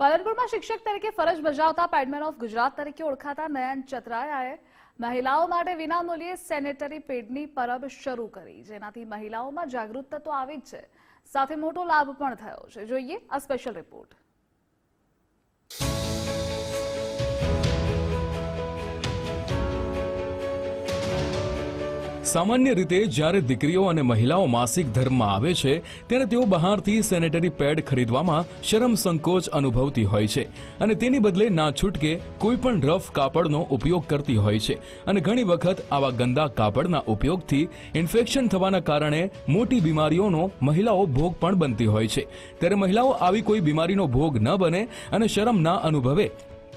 પાલનપુરમાં શિક્ષક તરીકે ફરજ બજાવતા પેડમેન ઓફ ગુજરાત તરીકે ઓળખાતા નયન ચતરાયાએ મહિલાઓ માટે વિનામૂલ્યે સેનેટરી પેડની પરબ શરૂ કરી. જેનાથી મહિલાઓમાં જાગૃતતા તો આવી જ છે. સાથે મોટો લાભ પણ થયો છે. જોઈએ આ સ્પેશિયલ રિપોર્ટ. સામાન્ય રીતે જ્યારે દીકરીઓ અને મહિલાઓ માસિક ધર્મમાં આવે છે, ત્યારે તેઓ બહારથી સેનેટરી પેડ ખરીદવામાં શરમ સંકોચ અનુભવતી હોય છે અને તેની બદલે ના છૂટકે કોઈ પણ રફ કાપડનો ઉપયોગ કરતી હોય છે અને ઘણી વખત આવા ગંદા કાપડના ઉપયોગથી ઇન્ફેક્શન થવાના કારણે મોટી બીમારીઓનો મહિલાઓ ભોગ પણ બનતી હોય છે. ત્યારે મહિલાઓ આવી કોઈ બીમારીનો ભોગ ન બને અને શરમ ના અનુભવે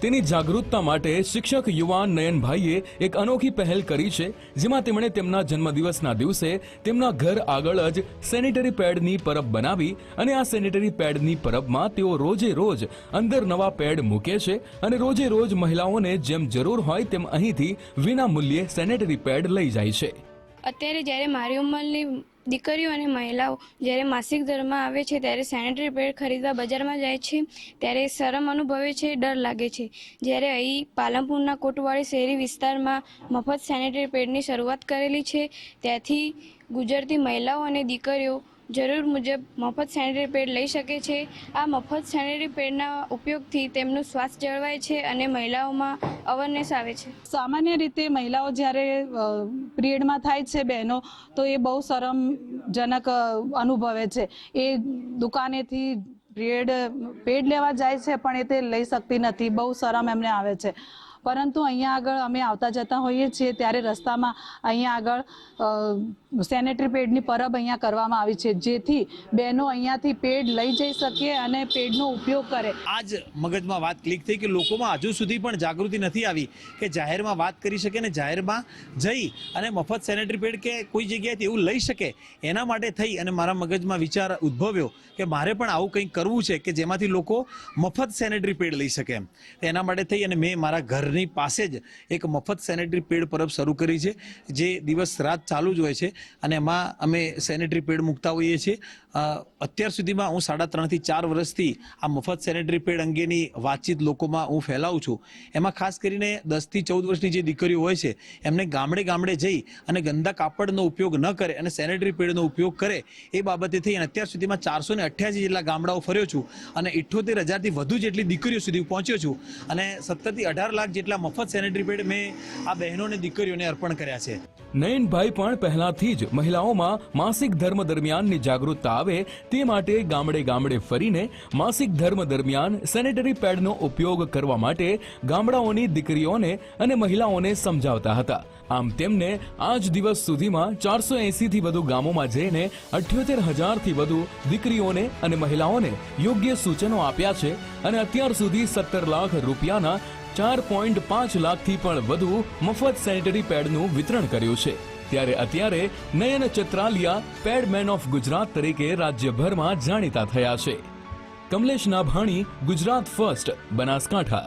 તેની જાગૃતતા માટે શિક્ષક યુવાન નયનભાઈએ એક અનોખી પહેલ કરી છે, જેમાં તેમણે તેમના જન્મદિવસના દિવસે તેમના ઘર આગળ જ સેનિટરી પેડની પરબ બનાવી અને આ સેનિટરી પેડની પરબમાં તેઓ રોજે રોજ અંદર નવા પેડ મૂકે છે અને રોજે રોજ મહિલાઓને જેમ જરૂર હોય તેમ અહીંથી વિના મૂલ્યે સેનેટરી પેડ લઈ જાય છે. અત્યારે જ્યારે મારી ઉંમરની દીકરીઓ અને મહિલાઓ જ્યારે માસિક ધર્મમાં આવે છે, ત્યારે સેનેટરી પેડ ખરીદવા બજારમાં જાય છે, ત્યારે શરમ અનુભવે છે, ડર લાગે છે. જ્યારે અહીં પાલનપુરના કોટવાડી શહેરી વિસ્તારમાં મફત સેનેટરી પેડની શરૂઆત કરેલી છે, ત્યાંથી ગુજરતી મહિલાઓ અને દીકરીઓ જરૂર મુજબ મફત સેનેટરી પેડ લઈ શકે છે. આ મફત સેનેટરી પેડના ઉપયોગથી તેમનું સ્વાસ્થ્ય જળવાય છે અને મહિલાઓમાં અવેરનેસ આવે છે. સામાન્ય રીતે મહિલાઓ જ્યારે પિરિયડમાં થાય છે બહેનો, તો એ બહુ શરમજનક અનુભવે છે. એ દુકાનેથી પિરિયડ પેડ લેવા જાય છે, પણ એ તે લઈ શકતી નથી. બહુ શરમ એમને આવે છે. પરંતુ અહીંયા આગળ અમે આવતા જતા હોઈએ છીએ ત્યારે રસ્તામાં અહીંયા આગળ સેનેટરી પેડની પરબ અહીંયા કરવામાં આવી છે, જેથી બહેનો અહીંયાથી પેડ લઈ જઈ શકે અને પેડનો ઉપયોગ કરે. આજ મગજમાં વાત ક્લિક થઈ કે લોકોમાં હજુ સુધી પણ જાગૃતિ નથી આવી કે જાહેરમાં વાત કરી શકે ને જાહેરમાં જઈ અને મફત સેનેટરી પેડ કે કોઈ જગ્યાએથી એવું લઈ શકે, એના માટે થઈ અને મારા મગજમાં વિચાર ઉદ્ભવ્યો કે મારે પણ આવું કંઈક કરવું છે કે જેમાંથી લોકો મફત સેનેટરી પેડ લઈ શકે એમ. એના માટે થઈ અને મેં મારા ઘરની પાસે જ એક મફત સેનેટરી પેડ પરબ શરૂ કરી છે, જે દિવસ રાત ચાલુ જ હોય છે અને એમાં અમે સેનેટરી પેડ મૂકતા હોઈએ છીએ. અત્યાર સુધીમાં હું સાડા ત્રણથી ચાર વર્ષથી આ મફત સેનેટરી પેડ અંગેની વાતચીત લોકોમાં હું ફેલાવું છું. એમાં ખાસ કરીને દસથી ચૌદ વર્ષની જે દીકરીઓ હોય છે, એમને ગામડે ગામડે જઈ અને ગંદા કાપડનો ઉપયોગ ન કરે અને સેનેટરી પેડનો ઉપયોગ કરે એ બાબતે થઈ અને અત્યાર સુધીમાં ચારસો ને અઠ્યાસી જેટલા ગામડાઓ ફર્યો છું અને ઇઠ્યોતેર હજારથી વધુ જેટલી દીકરીઓ સુધી પહોંચ્યો છું. અને સત્તરથી અઢાર લાખ જેટલા મફત સેનેટરી પેડ મેં આ બહેનોને, દીકરીઓને અર્પણ કર્યા છે. નયનભાઈ પણ પહેલાથી જ મહિલાઓમાં માસિક ધર્મ દરમિયાનની જાગૃતતા આવે તે માટે ગામડે ગામડે ફરીને માસિક ધર્મ દરમિયાન સેનેટરી પેડનો ઉપયોગ કરવા માટે ગામડાઓની દીકરીઓને અને મહિલાઓને સમજાવતા હતા. આમ તેમને આજ દિવસ સુધીમાં ચારસો એંસીથી વધુ ગામોમાં જઈને અઠ્યોતેર હજારથી વધુ દીકરીઓને અને મહિલાઓને યોગ્ય સૂચનો આપ્યા છે અને અત્યાર સુધી સત્તર લાખ રૂપિયાના ચાર પોઈન્ટ પાંચ લાખથી પણ વધુ મફત સેનિટરી પેડનું વિતરણ કર્યું છે. ત્યારે અત્યારે નયન ચત્રાલિયા પેડમેન ઓફ ગુજરાત તરીકે રાજ્યભરમાં જાણીતા થયા છે. કમલેશ નાભાણી ગુજરાત ફર્સ્ટ, બનાસકાંઠા.